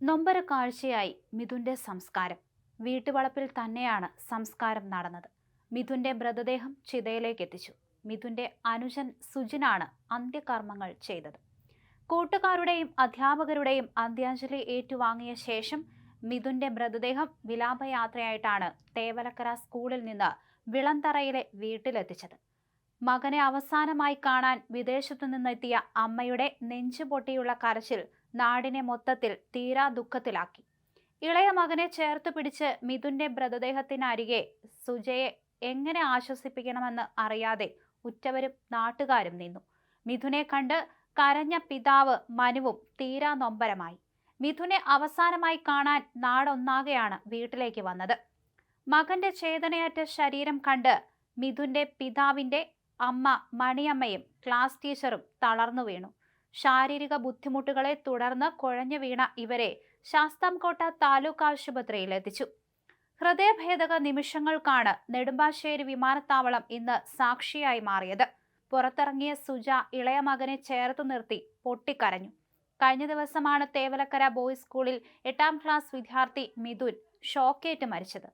നൊമ്പര കാഴ്ചയായി മിഥുന്റെ സംസ്കാരം. വീട്ടുവളപ്പിൽ തന്നെയാണ് സംസ്കാരം നടന്നത്. മിഥുന്റെ മൃതദേഹം ചിതയിലേക്ക് എത്തിച്ചു മിഥുന്റെ അനുജൻ സുജിനാണ് അന്ത്യകർമ്മങ്ങൾ ചെയ്തത്. കൂട്ടുകാരുടെയും അധ്യാപകരുടെയും അന്ത്യാഞ്ജലി ഏറ്റുവാങ്ങിയ ശേഷം മിഥുന്റെ മൃതദേഹം വിലാപയാത്രയായിട്ടാണ് തേവലക്കര സ്കൂളിൽ നിന്ന് വിളന്തറയിലെ വീട്ടിലെത്തിച്ചത്. മകനെ അവസാനമായി കാണാൻ വിദേശത്തു നിന്നെത്തിയ അമ്മയുടെ നെഞ്ചു പൊട്ടിയുള്ള കരച്ചിൽ നാടിനെ മൊത്തത്തിൽ തീരാ ദുഃഖത്തിലാക്കി. ഇളയ മകനെ ചേർത്ത് പിടിച്ച് മിഥുന്റെ മൃതദേഹത്തിനരികെ സുജയെ എങ്ങനെ ആശ്വസിപ്പിക്കണമെന്ന് അറിയാതെ ഉറ്റവരും നാട്ടുകാരും നിന്നു. മിഥുനെ കണ്ട് കരഞ്ഞ പിതാവ് മനുവും തീരാ നൊമ്പരമായി. മിഥുനെ അവസാനമായി കാണാൻ നാടൊന്നാകെയാണ് വീട്ടിലേക്ക് വന്നത്. മകന്റെ ചേതനയറ്റ ശരീരം കണ്ട് മിഥുന്റെ പിതാവിന്റെ അമ്മ മണിയമ്മയും ക്ലാസ് ടീച്ചറും തളർന്നു വീണു. ശാരീരിക ബുദ്ധിമുട്ടുകളെ തുടർന്ന് കുഴഞ്ഞു വീണ ഇവരെ ശാസ്താംകോട്ട താലൂക്ക് ആശുപത്രിയിൽ എത്തിച്ചു. ഹൃദയഭേദക നിമിഷങ്ങൾക്കാണ് നെടുമ്പാശ്ശേരി വിമാനത്താവളം ഇന്ന് സാക്ഷിയായി മാറിയത്. പുറത്തിറങ്ങിയ സുജ ഇളയ മകനെ ചേർത്തു നിർത്തി പൊട്ടിക്കരഞ്ഞു. കഴിഞ്ഞ ദിവസമാണ് തേവലക്കര ബോയ്സ് സ്കൂളിൽ എട്ടാം ക്ലാസ് വിദ്യാർത്ഥി മിഥുൻ ഷോക്കേറ്റ് മരിച്ചത്.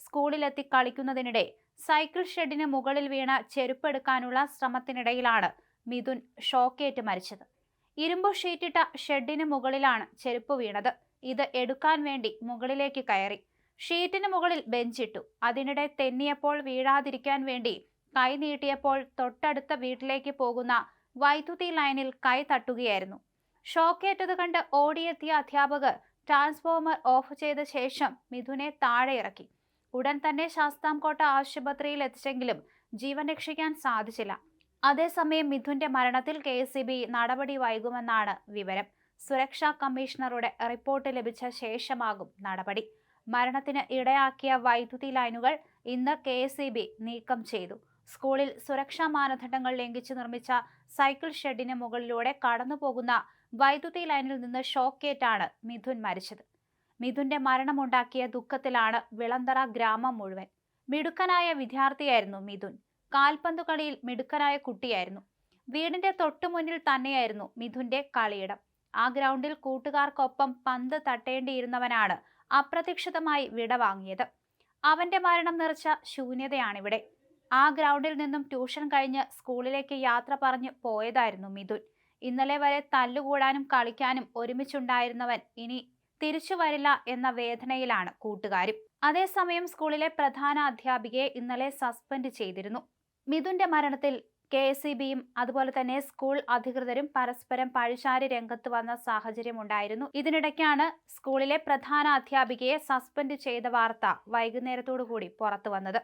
സ്കൂളിലെത്തി കളിക്കുന്നതിനിടെ സൈക്കിൾ ഷെഡിന് മുകളിൽ വീണ ചെരുപ്പെടുക്കാനുള്ള ശ്രമത്തിനിടയിലാണ് മിഥുൻ ഷോക്കേറ്റ് മരിച്ചത്. ഇരുമ്പ് ഷീറ്റിട്ട ഷെഡിന് മുകളിലാണ് ചെരുപ്പ് വീണത്. ഇത് എടുക്കാൻ വേണ്ടി മുകളിലേക്ക് കയറി. ഷീറ്റിന് മുകളിൽ ബെഞ്ചിട്ടു അതിനിടെ തെന്നിയപ്പോൾ വീഴാതിരിക്കാൻ വേണ്ടി കൈ നീട്ടിയപ്പോൾ തൊട്ടടുത്ത വീട്ടിലേക്ക് പോകുന്ന വൈദ്യുതി ലൈനിൽ കൈ തട്ടുകയായിരുന്നു. ഷോക്കേറ്റത് കണ്ട് ഓടിയെത്തിയ അധ്യാപകർ ട്രാൻസ്ഫോമർ ഓഫ് ചെയ്ത ശേഷം മിഥുനെ താഴെ ഇറക്കി. ഉടൻ തന്നെ ശാസ്താംകോട്ട ആശുപത്രിയിൽ എത്തിച്ചെങ്കിലും ജീവൻ രക്ഷിക്കാൻ സാധിച്ചില്ല. അതേസമയം മിഥുന്റെ മരണത്തിൽ കെ എസ് നടപടി വൈകുമെന്നാണ് വിവരം. സുരക്ഷാ കമ്മീഷണറുടെ റിപ്പോർട്ട് ലഭിച്ച ശേഷമാകും നടപടി. മരണത്തിന് ഇടയാക്കിയ വൈദ്യുതി ലൈനുകൾ ഇന്ന് കെ നീക്കം ചെയ്തു. സ്കൂളിൽ സുരക്ഷാ മാനദണ്ഡങ്ങൾ ലംഘിച്ച് നിർമ്മിച്ച സൈക്കിൾ ഷെഡിന് മുകളിലൂടെ കടന്നുപോകുന്ന വൈദ്യുതി ലൈനിൽ നിന്ന് ഷോക്കേറ്റാണ് മിഥുൻ മരിച്ചത്. മിഥുന്റെ മരണമുണ്ടാക്കിയ ദുഃഖത്തിലാണ് വിളന്തറ ഗ്രാമം മുഴുവൻ. മിടുക്കനായ വിദ്യാർത്ഥിയായിരുന്നു മിഥുൻ. കാൽപന്തു കളിയിൽ മിടുക്കനായ കുട്ടിയായിരുന്നു. വീടിന്റെ തൊട്ടുമുന്നിൽ തന്നെയായിരുന്നു മിഥുന്റെ കളിയിടം. ആ ഗ്രൗണ്ടിൽ കൂട്ടുകാർക്കൊപ്പം പന്ത് തട്ടേണ്ടിയിരുന്നവനാണ് അപ്രതീക്ഷിതമായി വിടവാങ്ങിയത് അവന്റെ മരണം നിറച്ച ശൂന്യതയാണിവിടെ. ആ ഗ്രൗണ്ടിൽ നിന്നും ട്യൂഷൻ കഴിഞ്ഞ് സ്കൂളിലേക്ക് യാത്ര പറഞ്ഞ് പോയതായിരുന്നു മിഥുൻ. ഇന്നലെ വരെ തല്ലുകൂടാനും കളിക്കാനും ഒരുമിച്ചുണ്ടായിരുന്നവൻ ഇനി തിരിച്ചു വരില്ല എന്ന വേദനയിലാണ് കൂട്ടുകാരും. അതേസമയം സ്കൂളിലെ പ്രധാന അധ്യാപികയെ ഇന്നലെ സസ്പെൻഡ് ചെയ്തിരുന്നു. മിഥുന്റെ മരണത്തിൽ കെ എസ് ഇ ബിയും അതുപോലെ തന്നെ സ്കൂൾ അധികൃതരും പരസ്പരം പഴിശാരി രംഗത്ത് വന്ന സാഹചര്യമുണ്ടായിരുന്നു. ഇതിനിടയ്ക്കാണ് സ്കൂളിലെ പ്രധാന അധ്യാപികയെ സസ്പെൻഡ് ചെയ്ത വാർത്ത വൈകുന്നേരത്തോടു കൂടി പുറത്തു വന്നത്